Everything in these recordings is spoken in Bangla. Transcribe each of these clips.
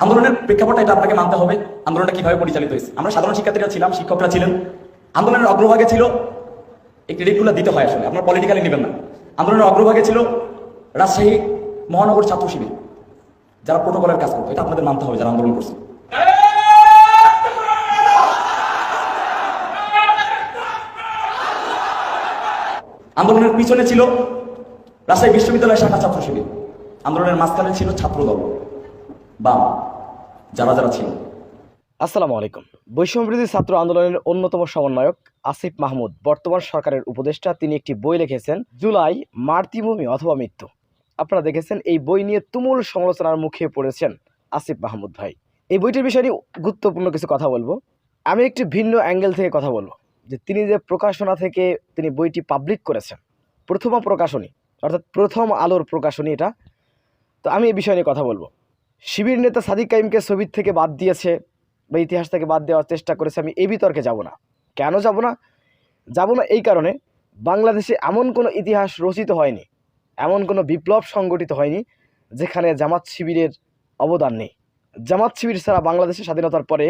আন্দোলনের প্রেক্ষাপটটা এটা আপনাকে মানতে হবে, আন্দোলনটা কীভাবে পরিচালিত হয়েছে। আমরা সাধারণ শিক্ষার্থীরা ছিলাম, শিক্ষকরা ছিলেন। আন্দোলনের অগ্রভাগে ছিল, এই ক্রেডিটগুলো দিতে হয় আসলে, আপনারা পলিটিক্যালি নেবেন না। আন্দোলনের অগ্রভাগে ছিল রাজশাহী মহানগর ছাত্র শিবির, যারা প্রোটোকলের কাজ করতো, এটা আপনাদের মানতে হবে যারা আন্দোলন করছে। আন্দোলনের পিছনে ছিল রাজশাহী বিশ্ববিদ্যালয়ের শাখা ছাত্র শিবির। আন্দোলনের মাঝখানে ছিল ছাত্রদল, বাম। যারা যারা ছিল। আসসালামু আলাইকুম। বৈষম্যবিরোধী ছাত্র আন্দোলনের অন্যতম সমন্বয়ক আসিফ মাহমুদ বর্তমান সরকারের উপদেষ্টা। তিনি একটি বই লিখেছেন, জুলাই মাতৃভূমি অথবা মৃত্যু। আপনারা দেখেছেন, এই বই নিয়ে তুমুল সমালোচনার মুখে পড়েছেন আসিফ মাহমুদ ভাই। এই বইটির বিষয়ে নিয়ে গুরুত্বপূর্ণ কিছু কথা বলব। আমি একটি ভিন্ন অ্যাঙ্গেল থেকে কথা বলব, যে তিনি যে প্রকাশনা থেকে তিনি বইটি পাবলিক করেছেন, প্রথমা প্রকাশনী, অর্থাৎ প্রথম আলোর প্রকাশনী এটা। তো আমি এই বিষয় নিয়ে কথা বলব। শিবির নেতা সাদিক কাইমকে ছবির থেকে বাদ দিয়েছে বা ইতিহাস থেকে বাদ দেওয়ার চেষ্টা করেছে, আমি এই বিতর্কে যাব না। কেন যাব না? যাব না এই কারণে বাংলাদেশে এমন কোনো ইতিহাস রচিত হয়নি, এমন কোনো বিপ্লব সংগঠিত হয়নি, যেখানে জামাত শিবিরের অবদান নেই। জামাত শিবির ছাড়া বাংলাদেশের স্বাধীনতার পরে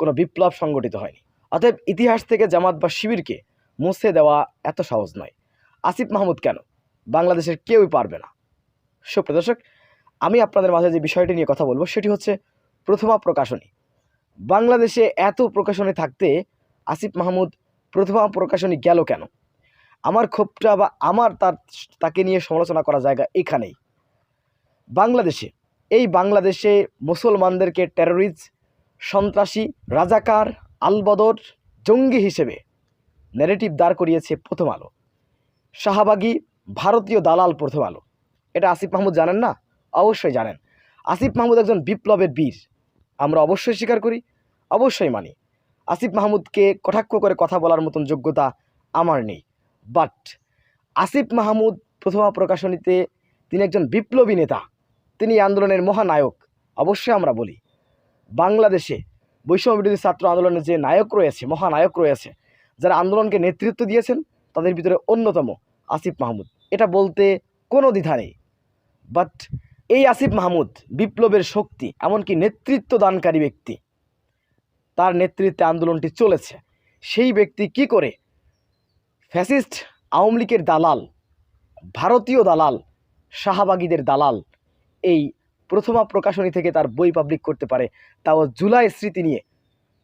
কোনো বিপ্লব সংগঠিত হয়নি। অতএব ইতিহাস থেকে জামাত বা শিবিরকে মুছে দেওয়া এত সহজ নয়। আসিফ মাহমুদ কেন? বাংলাদেশের কেউই পারবে না। সুপ্রদর্শক আমি আপনাদের মাঝে যে বিষয়টি নিয়ে কথা বলব সেটি হচ্ছে প্রথমা প্রকাশনী। বাংলাদেশে এত প্রকাশনী থাকতে আসিফ মাহমুদ প্রথমা প্রকাশনী গেল কেন? আমার ক্ষোভটা বা আমার তার তাকে নিয়ে সমালোচনা করা জায়গা এখানেই। বাংলাদেশে, এই বাংলাদেশে মুসলমানদেরকে টেরোরিস্ট সন্ত্রাসী, রাজাকার, আলবদর, জঙ্গি হিসেবে ন্যারেটিভ দাঁড় করিয়েছে প্রথম আলো। শাহবাগী ভারতীয় দালাল প্রথম আলো। এটা আসিফ মাহমুদ জানেন না? অবশ্যই জানেন। আসিফ মাহমুদ একজন বিপ্লবের বীর। আমরা অবশ্যই স্বীকার করি, অবশ্যই মানি। আসিফ মাহমুদকে কটাক্ষ করে কথা বলার মতন যোগ্যতা আমার নেই। বাট আসিফ মাহমুদ প্রথমা প্রকাশনীতে তিনি একজন বিপ্লবী নেতা। তিনি আন্দোলনের মহানায়ক। অবশ্যই আমরা বলি, বাংলাদেশে বৈষম্য বিরোধী ছাত্র আন্দোলনের যে নায়ক রয়েছে, মহানায়ক রয়েছে, যারা আন্দোলনকে নেতৃত্ব দিয়েছেন, তাদের ভিতরে অন্যতম আসিফ মাহমুদ। এটা বলতে কোনো দ্বিধা নেই। বাট এই আসিফ মাহমুদ বিপ্লবের শক্তি, এমনকি নেতৃত্ব দানকারী ব্যক্তি। তার নেতৃত্বে আন্দোলনটি চলেছে। সেই ব্যক্তি কি করে? ফ্যাসিস্ট আওয়ামী লীগের দালাল, ভারতীয় দালাল, শাহবাগীদের দালাল, এই প্রথমা প্রকাশনী থেকে তার বই পাবলিক করতে পারে। তাও জুলাই স্মৃতি নিয়ে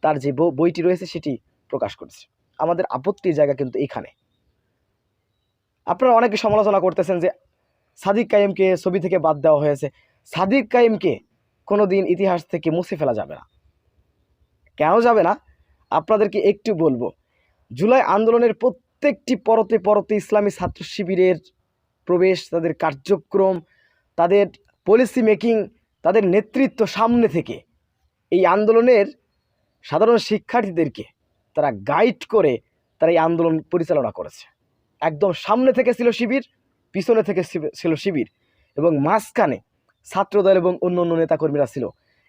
তার যে বই- বইটি রয়েছে সেটি প্রকাশ করেছে। আমাদের আপত্তির জায়গা কিন্তু এখানে। আপনারা অনেকে সমালোচনা করতেছেন যে সাদিক কাইমকে ছবি থেকে বাদ দেওয়া হয়েছে। সাদিক কাইমকে কোনো দিন ইতিহাস থেকে মুছে ফেলা যাবে না। কেন যাবে না? আপনাদেরকে একটু বলব। জুলাই আন্দোলনের প্রত্যেকটি পরতে পরতে ইসলামী ছাত্র শিবিরের প্রবেশ, তাদের কার্যক্রম, তাদের পলিসি মেকিং তাদের নেতৃত্ব সামনে থেকে এই আন্দোলনের সাধারণ শিক্ষার্থীদেরকে তারা গাইড করে তারা এই আন্দোলন পরিচালনা করেছে। একদম সামনে থেকে ছিল শিবির পিছনে থেকে ছিল শিবির এবং মাঝখানে ছাত্রদল এবং অন্য অন্য নেতাকর্মীরা ছিল।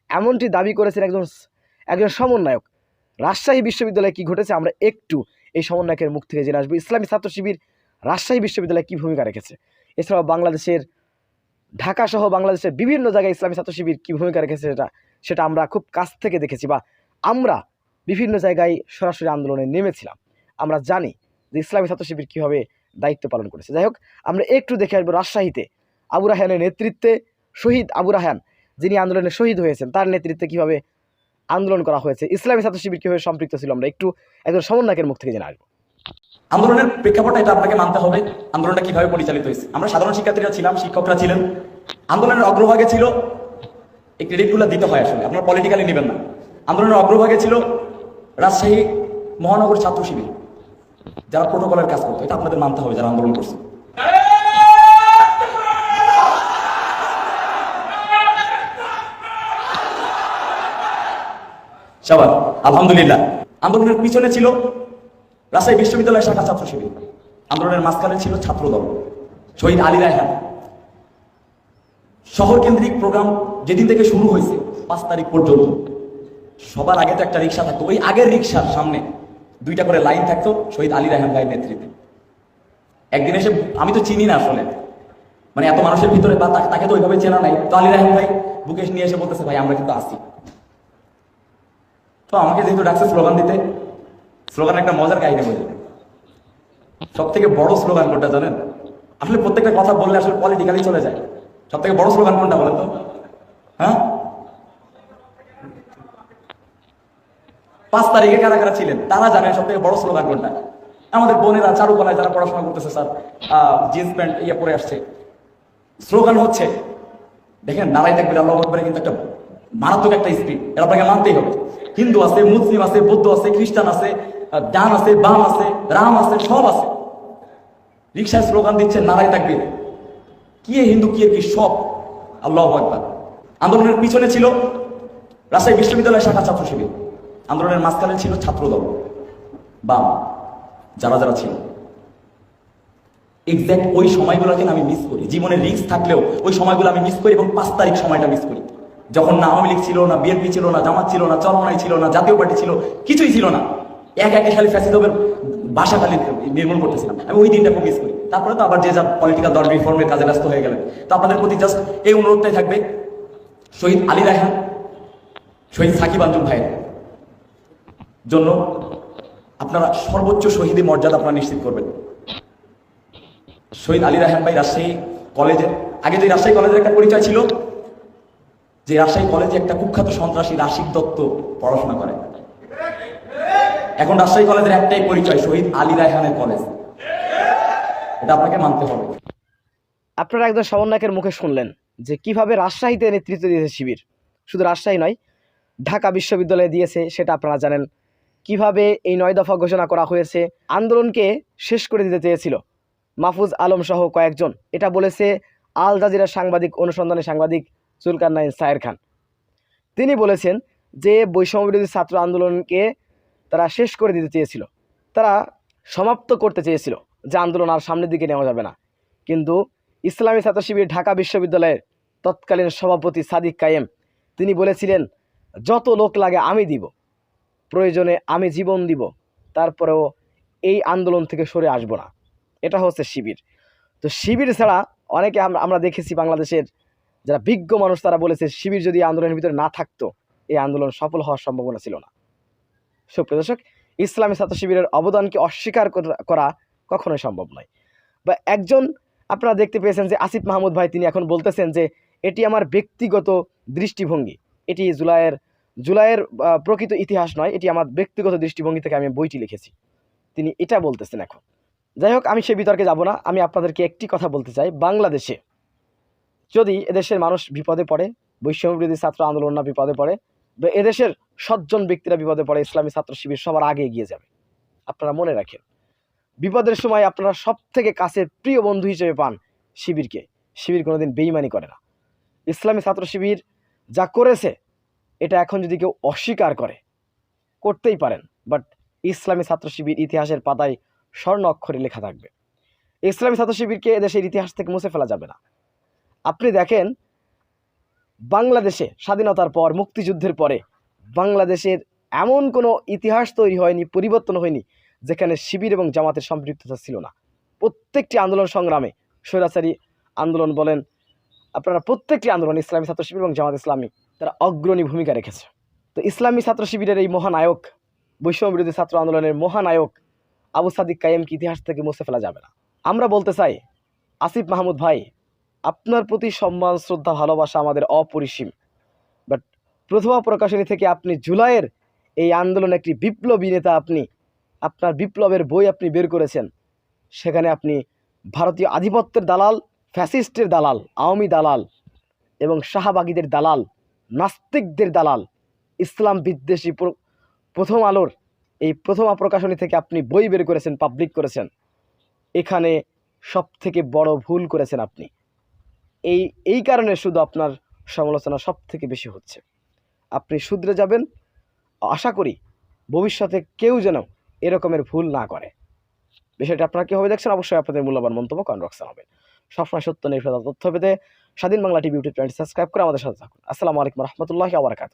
এমনটি দাবি করেছেন একজন একজন সমন্বয়ক। রাজশাহী বিশ্ববিদ্যালয়ে কি ঘটেছে আমরা একটু এই সমন্বয়কের মুখ থেকে জেনে আসব। ইসলামী ছাত্র শিবির রাজশাহী বিশ্ববিদ্যালয়ে কী ভূমিকা রেখেছে? এছাড়াও বাংলাদেশের, ঢাকা সহ বাংলাদেশের বিভিন্ন জায়গায় ইসলামী ছাত্র শিবির কী ভূমিকা রেখেছে সেটা সেটা আমরা খুব কাছ থেকে দেখেছি বা আমরা বিভিন্ন জায়গায় সরাসরি আন্দোলনে নেমেছিলাম। আমরা জানি যে ইসলামী ছাত্র শিবির কীভাবে দায়িত্ব পালন করেছে। যাই হোক, আমরা একটু দেখে আসব রাজশাহীতে আবু রাহানের নেতৃত্বে শহীদ আবু রাহান যিনি আন্দোলনে শহীদ হয়েছেন, তার নেতৃত্বে কীভাবে আন্দোলন করা হয়েছে। ইসলামী ছাত্র শিবির কীভাবে সম্পৃক্ত ছিল আমরা একটু একজন সমন্বয়কের মুখ থেকে জেনে আসব। আন্দোলনের প্রেক্ষাপটটা এটা আপনাকে মানতে হবে, আন্দোলনটা কীভাবে পরিচালিত হয়েছে। আমরা সাধারণ শিক্ষার্থীরা ছিলাম, শিক্ষকরা ছিলেন। আন্দোলনের অগ্রভাগে ছিল, এই ক্রেডিটগুলো দিতে হয় আসলে, আপনারা পলিটিক্যালি নেবেন না। আন্দোলনের অগ্রভাগে ছিল রাজশাহী মহানগর ছাত্র শিবির। যারা প্রোটোকলের কাজ করতো, এটা আপনাদের মানতে হবে যারা আন্দোলন করছে। সবার, আলহামদুলিল্লাহ। আন্দোলনের পিছনে ছিল রাজশাহী বিশ্ববিদ্যালয়ের শাখা ছাত্র শিবির আন্দোলনের মাঝখানে ছিল ছাত্রদল, শহীদ আলী রায়হান শহর কেন্দ্রিক প্রোগ্রাম যেদিন থেকে শুরু হয়েছে, পাঁচ তারিখ পর্যন্ত। সবার আগে তো একটা রিক্সা থাকতো, ওই আগের রিক্সার সামনে দুইটা করে লাইন থাকতো শহীদ আলী রায়হান ভাইয়ের নেতৃত্বে। একদিন এসে, আমি তো চিনি না আসলে। মানে এত মানুষের ভিতরে বা তাকে- তো ওইভাবে চেনা নাই। তো আলী রায়হান ভাই বুকে নিয়ে এসে বলতেছে, ভাই, আমরা কিন্তু আসি। তো আমাকে যেহেতু ডাকছে স্লোগান দিতে স্লোগান একটা মজার কাহিনী বলি। সব থেকে বড় স্লোগান কোনটা জানেন? আসলে প্রত্যেকটা কথা বললে আসলে পলিটিক্যালি চলে যায়। সব থেকে বড় স্লোগান কোনটা বলেন তো? হ্যাঁ? পাঁচ তারিখে কারা কারা ছিলেন? তারা জানেন সব থেকে বড় স্লোগান কোনটা? আমাদের বোনেরা চারুকলায় যারা পড়াশোনা করতেছে, স্যার জিন্স প্যান্ট ইয়ে পরে আসছে। স্লোগান হচ্ছে, দেখেন নারাই দেখবেন আল্লাহ কিন্তু একটা মারাত্মক একটা স্পিড এটা আপনাকে মানতেই হবে। হিন্দু আছে, মুসলিম আছে, বৌদ্ধ আছে, খ্রিস্টান আছে ডান আছে, বাম আছে, রাম আছে, সব আছে। রিক্সায় স্লোগান দিচ্ছে নারাই থাকবে। কি হিন্দু, কি কি সব? আল্লাহ একবার আন্দোলনের পিছনে ছিল রাজশাহী বিশ্ববিদ্যালয় শাখা ছাত্র শিবির। আন্দোলনের মাঝখানে ছিল ছাত্রদল, বাম, যারা যারা ছিল। এক্স্যাক্ট ওই সময়গুলোকে আমি মিস করি। জীবনের রিক্স থাকলেও ওই সময়গুলো আমি মিস করি এবং পাঁচ তারিখ সময়টা মিস করি। যখন না আওয়ামী লীগ ছিল, না বিএনপি ছিল, না জামাত ছিল, না চরমনাই ছিল, না জাতীয় পার্টি ছিল, কিছুই ছিল না। এক একে খালি ফ্যাসিদবের বাসা খালি নির্মূল করতেছিলাম। আমি ওই দিনটা খুব মিস করি। তারপরে তো আবার যে যা পলিটিক্যাল দল রিফর্মের কাজে ব্যস্ত হয়ে গেলেন। তো আপনাদের প্রতি জাস্ট এই অনুরোধটাই থাকবে। শহীদ আলী রায়হান শহীদ সাকিব আঞ্জুম ভাইয়ের। জন্য আপনারা সর্বোচ্চ শহীদের মর্যাদা আপনারা নিশ্চিত করবেন। শহীদ আলী রাহান ভাই রাজশাহী কলেজের, আগে যে রাজশাহী কলেজের একটা পরিচয় ছিল, যে রাজশাহী কলেজে একটা কুখ্যাত সন্ত্রাসী রাশিদ দত্ত পড়াশোনা করে। এখন রাজশাহী কলেজের একটাই পরিচয়, শহীদ আলী রায়হানের কলেজ। এটা আপনাকে মানতে হবে। আপনারা একজন সমন্বয়কের মুখে শুনলেন যে কীভাবে রাজশাহীতে নেতৃত্ব দিয়েছে শিবির। শুধু রাজশাহী নয়, ঢাকা বিশ্ববিদ্যালয়ে দিয়েছে, সেটা আপনারা জানেন। কীভাবে এই নয় দফা ঘোষণা করা হয়েছে, আন্দোলনকে শেষ করে দিতে চেয়েছিল। মাহফুজ আলম সহ কয়েকজন, এটা বলেছে আল জাজিরা সাংবাদিক, অনুসন্ধানী সাংবাদিক জুলকার নাইন সায়ের খান। তিনি বলেছেন যে, বৈষম্যবিরোধী ছাত্র আন্দোলনকে তারা শেষ করে দিতে চেয়েছিল। তারা সমাপ্ত করতে চেয়েছিল যে, আন্দোলন আর সামনের দিকে নেওয়া যাবে না। কিন্তু ইসলামী ছাত্র শিবির ঢাকা বিশ্ববিদ্যালয়ের তৎকালীন সভাপতি সাদিক কায়েম, তিনি বলেছিলেন, যত লোক লাগে আমি দিব। প্রয়োজনে আমি জীবন দিব, তারপরেও এই আন্দোলন থেকে সরে আসব না। এটা হচ্ছে শিবির। তো শিবির ছাড়া অনেকে আমরা আমরা দেখেছি বাংলাদেশের যারা বিজ্ঞ মানুষ, তারা বলেছে শিবির যদি আন্দোলনের ভিতরে না থাকতো, এই আন্দোলন সফল হওয়ার সম্ভাবনা ছিল না। সুপ্রিয় দর্শক, ইসলামী ছাত্র শিবিরের অবদানকে অস্বীকার করা- কখনোই সম্ভব নয়। বা একজন, আপনারা দেখতে পেয়েছেন যে আসিফ মাহমুদ ভাই, তিনি এখন বলতেছেন যে, এটি আমার ব্যক্তিগত দৃষ্টিভঙ্গি। এটি জুলাইয়ের জুলাইয়ের প্রকৃত ইতিহাস নয়, এটি আমার ব্যক্তিগত দৃষ্টিভঙ্গি থেকে আমি বইটি লিখেছি। তিনি এটা বলতেছেন এখন। যাই হোক, আমি সে বিতর্কে যাব না। আমি আপনাদেরকে একটি কথা বলতে চাই। বাংলাদেশে যদি এদেশের মানুষ বিপদে পড়ে বৈষম্যবিরোধী ছাত্র আন্দোলন না বিপদে পড়ে, বা এদেশের সজ্জন ব্যক্তিরা বিপদে পড়ে, ইসলামী ছাত্র শিবির সবার আগে এগিয়ে যাবে। আপনারা মনে রাখেন, বিপদের সময় আপনারা সব থেকে কাছের প্রিয় বন্ধু হিসেবে পান শিবিরকে। শিবির কোনোদিন বেইমানি করে না। ইসলামী ছাত্র শিবির যা করেছে এটা এখন যদি কেউ অস্বীকার করে, করতেই পারেন বাট ইসলামী ছাত্র শিবির ইতিহাসের পাতায় স্বর্ণ অক্ষরে লেখা থাকবে। ইসলামী ছাত্র শিবিরকে দেশের ইতিহাস থেকে মুছে ফেলা যাবে না। আপনি দেখেন, বাংলাদেশে স্বাধীনতার পর, মুক্তিযুদ্ধের পরে বাংলাদেশের এমন কোনো ইতিহাস তৈরি হয়নি, পরিবর্তন হয়নি, যেখানে শিবির এবং জামাতের সম্পৃক্ততা ছিল না। প্রত্যেকটি আন্দোলন সংগ্রামে স্বৈরাচারী আন্দোলন বলেন, আপনারা প্রত্যেকটি আন্দোলন ইসলামী ছাত্র শিবির এবং জামাত ইসলামী তারা অগ্রণী ভূমিকা রেখেছে। তো ইসলামী ছাত্র শিবিরের এই মহানায়ক বৈষম্য বিরোধী ছাত্র আন্দোলনের মহানায়ক আবু সাদিক কায়েমকে ইতিহাস থেকে মুছে ফেলা যাবে না। আমরা বলতে চাই, আসিফ মাহমুদ ভাই, আপনার প্রতি সম্মান, শ্রদ্ধা, ভালোবাসা আমাদের অপরিসীম। বাট প্রথমা প্রকাশনী থেকে আপনি জুলাইয়ের এই আন্দোলনে একটি বিপ্লবী নেতা আপনি, আপনার বিপ্লবের বই আপনি বের করেছেন। সেখানে আপনি ভারতীয় আধিপত্যের দালাল, ফ্যাসিস্টের দালাল, আওয়ামী দালাল এবং শাহবাগীদের দালাল নাস্তিকদের দালাল, ইসলাম বিদ্বেষী প্রথম আলোর এই প্রথমা প্রকাশনী থেকে আপনি বই বের করেছেন পাবলিক করেছেন। এখানে সব থেকে বড় ভুল করেছেন আপনি। এই এই কারণে শুধু আপনার সমালোচনা সব থেকে বেশি হচ্ছে। আপনি শুধরে যাবেন। আশা করি ভবিষ্যতে কেউ যেন এরকমের ভুল না করে। বিষয়টা আপনারা কীভাবে দেখছেন? অবশ্যই আপনাদের মূল্যবান মন্তব্য কমেন্ট বক্সে হবে সবসময় সত্য নির্ভর তথ্য পেতে Swadhin Bangla TV YouTube channel subscribe করে আমাদের সাথে থাকুন। আসসালামু আলাইকুম রহমতুল্লাহ আবরকাত